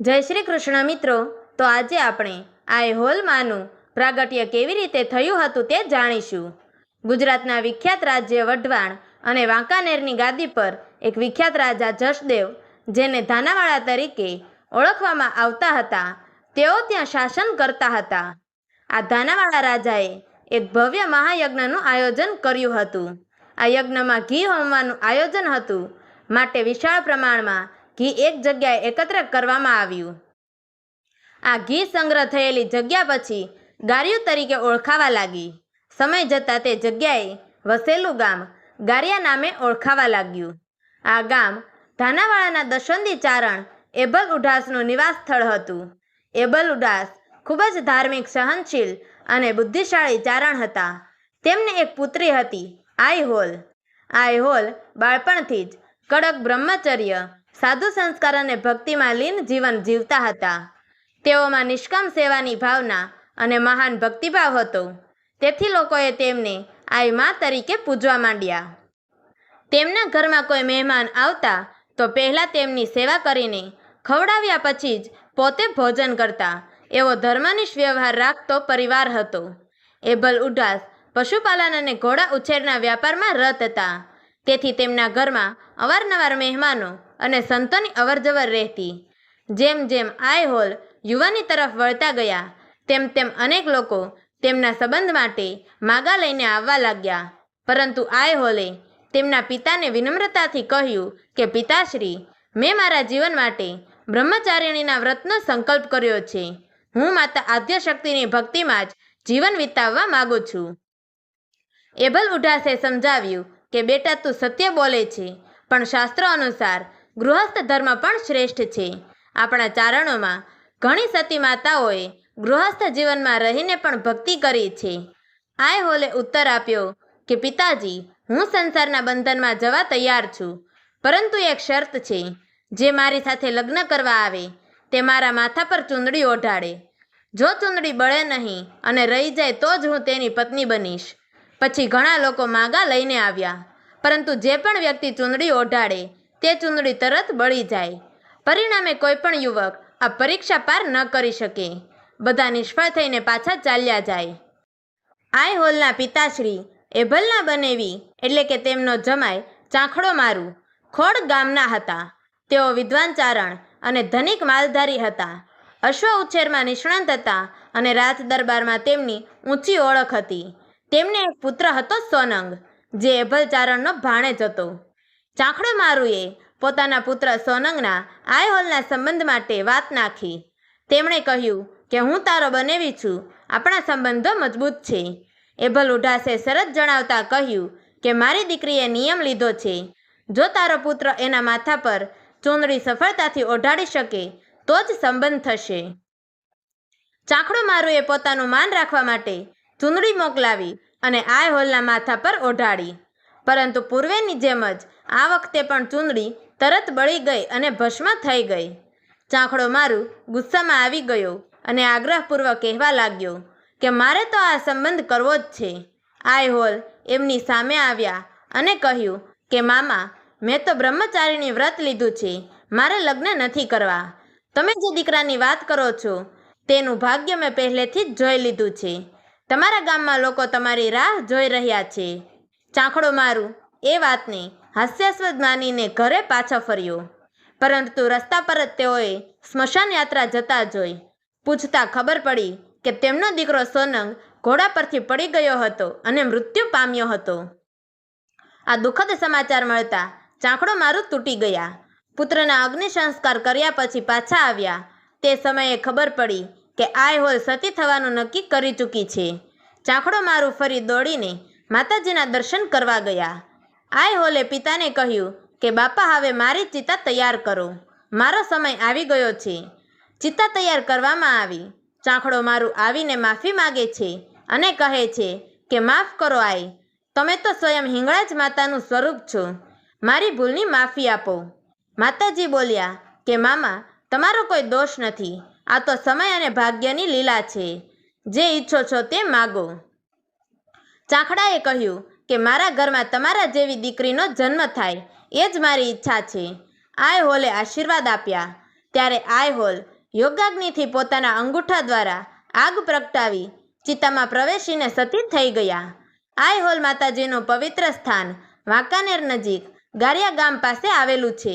જય શ્રી કૃષ્ણ મિત્રો. તો આજે આપણે આ હોલમાંનું પ્રાગટ્ય કેવી રીતે થયું હતું તે જાણીશું. ગુજરાતના વિખ્યાત રાજ્ય વઢવાણ અને વાંકાનેરની ગાદી પર એક વિખ્યાત રાજા જશદેવ, જેને ધાનાવાળા તરીકે ઓળખવામાં આવતા હતા, તેઓ ત્યાં શાસન કરતા હતા. આ ધાનાવાળા રાજાએ એક ભવ્ય મહાયજ્ઞનું આયોજન કર્યું હતું. આ યજ્ઞમાં ઘી હોમવાનું આયોજન હતું. માટે વિશાળ પ્રમાણમાં ઘી એક જગ્યાએ એકત્ર કરવામાં આવ્યું. આ ઘી સંગ્રહ થયેલી જગ્યા પછી ગારિયું તરીકે ઓળખાવા લાગી. સમય જતાં તે જગ્યાએ વસેલું ગામ ગારિયા નામે ઓળખાવા લાગ્યું. આ ગામ ધાનાવાળાના દશંદી ચારણ એબલ ઉડાસનું નિવાસ સ્થળ હતું. એબલ ઉડાસ ખૂબ જ ધાર્મિક, સહનશીલ અને બુદ્ધિશાળી ચારણ હતા. તેમને એક પુત્રી હતી આઈ હોલ આઈ હોલ બાળપણથી જ કડક બ્રહ્મચર્ય સાધુ સંસ્કાર અને ભક્તિમાં લીન જીવન જીવતા હતા. તેઓમાં નિષ્કામ સેવાની ભાવના અને મહાન ભક્તિભાવ હતો. તેથી લોકોએ તેમને આઈ મા તરીકે પૂજવા માંડ્યા. તેમના ઘરમાં કોઈ મહેમાન આવતા તો પહેલાં તેમની સેવા કરીને ખવડાવ્યા પછી જ પોતે ભોજન કરતા. એવો ધર્મનિષ્ઠ વ્યવહાર રાખતો પરિવાર હતો. એબલ ઉડાસ પશુપાલન અને ઘોડા ઉછેરના વ્યાપારમાં રત હતા. તેથી તેમના ઘરમાં અવારનવાર મહેમાનો અને સંતોની અવરજવર રહેતી. જેમ જેમ આય હોલ યુવાની તરફ વળતા ગયા, તેમ તેમ અનેક લોકો તેમના સંબંધ માટે માગા લઈને આવવા લાગ્યા. પરંતુ આય હોલે તેમના પિતાને વિનમ્રતાથી કહ્યું કે, પિતાશ્રી, મેં મારા જીવન માટે બ્રહ્મચારિણીના વ્રતનો સંકલ્પ કર્યો છે. હું માતા આદ્યશક્તિની ભક્તિમાં જ જીવન વિતાવવા માગું છું. એબલ ઉઢાસે સમજાવ્યું કે, બેટા, તું સત્ય બોલે છે, પણ શાસ્ત્રો અનુસાર ગૃહસ્થ ધર્મ પણ શ્રેષ્ઠ છે. આપણા ચારણોમાં ઘણી સતી માતાઓએ ગૃહસ્થ જીવનમાં રહીને પણ ભક્તિ કરી છે. આય હોલે ઉત્તર આપ્યો કે, પિતાજી, હું સંસારના બંધનમાં જવા તૈયાર છું. પરંતુ એક શરત છે. જે મારી સાથે લગ્ન કરવા આવે, તે મારા માથા પર ચૂંદડી ઓઢાડે. જો ચૂંદડી બળે નહીં અને રહી જાય, તો જ હું તેની પત્ની બનીશ. પછી ઘણા લોકો માગા લઈને આવ્યા. પરંતુ જે પણ વ્યક્તિ ચૂંદડી ઓઢાડે તે ચૂંદડી તરત બળી જાય. પરિણામે કોઈ પણ યુવક આ પરીક્ષા પાર ન કરી શકે. બધા નિષ્ફળ થઈને પાછા ચાલ્યા જાય. આઈ હોલના પિતાશ્રી એભલના બનેવી એટલે કે તેમનો જમાય ચાંખડો મારું. ખોડ ગામના હતા. તેઓ વિદ્વાન ચારણ અને ધનિક માલધારી હતા. અશ્વ ઉછેરમાં નિષ્ણાંત હતા અને રાજ દરબારમાં તેમની ઊંચી ઓળખ હતી. તેમને એક પુત્ર હતો સોનંગ, જે એભલ ચારણનો ભાણેજ હતો. ચાંખડો મારુએ પોતાના પુત્ર સોનંગના આયહોલના સંબંધ માટે વાત નાખી. તેમણે કહ્યું કે હું તારો બનેવી છું, આપણા સંબંધો મજબૂત છે. એભલ ઉઢાસે શરત જણાવતા કહ્યું કે મારી દીકરીએ નિયમ લીધો છે. જો તારો પુત્ર એના માથા પર ચૂંદડી સફળતાથી ઓઢાડી શકે, તો જ સંબંધ થશે. ચાંખડો મારુએ પોતાનું માન રાખવા માટે ચૂંદડી મોકલાવી અને આ હોલના માથા પર ઓઢાડી. પરંતુ પૂર્વેની જેમ જ આ વખતે પણ ચૂંદડી તરત બળી ગઈ અને ભસ્મ થઈ ગઈ. ચાંખડો મારું ગુસ્સામાં આવી ગયો અને આગ્રહપૂર્વક કહેવા લાગ્યો કે મારે તો આ સંબંધ કરવો જ છે. આઈ હોલ એમની સામે આવ્યા અને કહ્યું કે, મામા, મેં તો બ્રહ્મચારીની વ્રત લીધું છે, મારે લગ્ન નથી કરવા. તમે જે દીકરાની વાત કરો છો, તેનું ભાગ્ય મેં પહેલેથી જ જોઈ લીધું છે. તમારા ગામમાં લોકો તમારી રાહ જોઈ રહ્યા છે. ચાંખડો મારું. એ વાતને હાસ્યાસ્પદ માનીને ઘરે પાછા ફર્યો. પરંતુ રસ્તા પર જ તેઓએ સ્મશાન યાત્રા જતા જોઈ. પૂછતા ખબર પડી કે તેમનો દીકરો સોનંગ ઘોડા પરથી પડી ગયો હતો અને મૃત્યુ પામ્યો હતો. આ દુઃખદ સમાચાર મળતા ચાંખડો મારું તૂટી ગયા. પુત્રના અગ્નિ સંસ્કાર કર્યા પછી પાછા આવ્યા. તે સમયે ખબર પડી કે આય હોલ સતી થવાનું નક્કી કરી ચૂકી છે. ચાંખડો મારું ફરી દોડીને માતાજીના દર્શન કરવા ગયા. આય હોલે પિતાને કહ્યું કે, બાપા, હવે મારી ચિતા તૈયાર કરો. મારો સમય આવી ગયો છે. ચિતા તૈયાર કરવામાં આવી. ચાંખડો મારું આવીને માફી માગે છે અને કહે છે કે, માફ કરો આય. તમે તો સ્વયં હિંગળાજ માતાનું સ્વરૂપ છો. મારી ભૂલની માફી આપો. માતાજી બોલ્યા કે, મામા, તમારો કોઈ દોષ નથી. આ તો સમય અને ભાગ્યની લીલા છે. જે ઈચ્છો છો તે માગો. ચાંખડાએ કહ્યું કે મારા ઘરમાં તમારા જેવી દીકરીનો જન્મ થાય, એ જ મારી ઈચ્છા છે. આય હોલે આશીર્વાદ આપ્યા. ત્યારે આયહોલ યોગાગ્નિથી પોતાના અંગૂઠા દ્વારા આગ પ્રગટાવી ચિતામાં પ્રવેશીને સતી થઈ ગયા. આયહોલ માતાજીનું પવિત્ર સ્થાન વાંકાનેર નજીક ગારિયા ગામ પાસે આવેલું છે,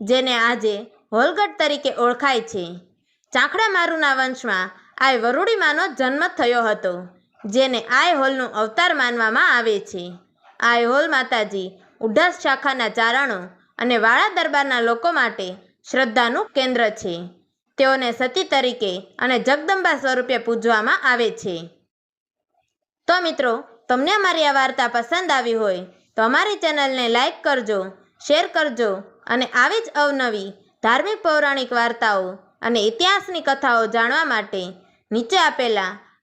જેને આજે હોલગઢ તરીકે ઓળખાય છે. ચાંખડા મારુના વંશમાં આય વરુડીમાનો જન્મ થયો હતો. જેને આયહોલનું અવતાર માનવામાં આવે છે. આયહોલ માતાજી, ઉઢાસ શાખાના ચારણો અને વાળા દરબારના લોકો માટે શ્રદ્ધાનું કેન્દ્ર છે. તેઓને સતી તરીકે અને જગદંબા સ્વરૂપે પૂજવામાં આવે છે. તો મિત્રો, તમને અમારી આ વાર્તા પસંદ આવી હોય તો અમારી ચેનલને લાઈક કરજો, શેર કરજો અને આવી જ અવનવી ધાર્મિક પૌરાણિક વાર્તાઓ અને ઇતિહાસની કથાઓ જાણવા માટે નીચે આપેલા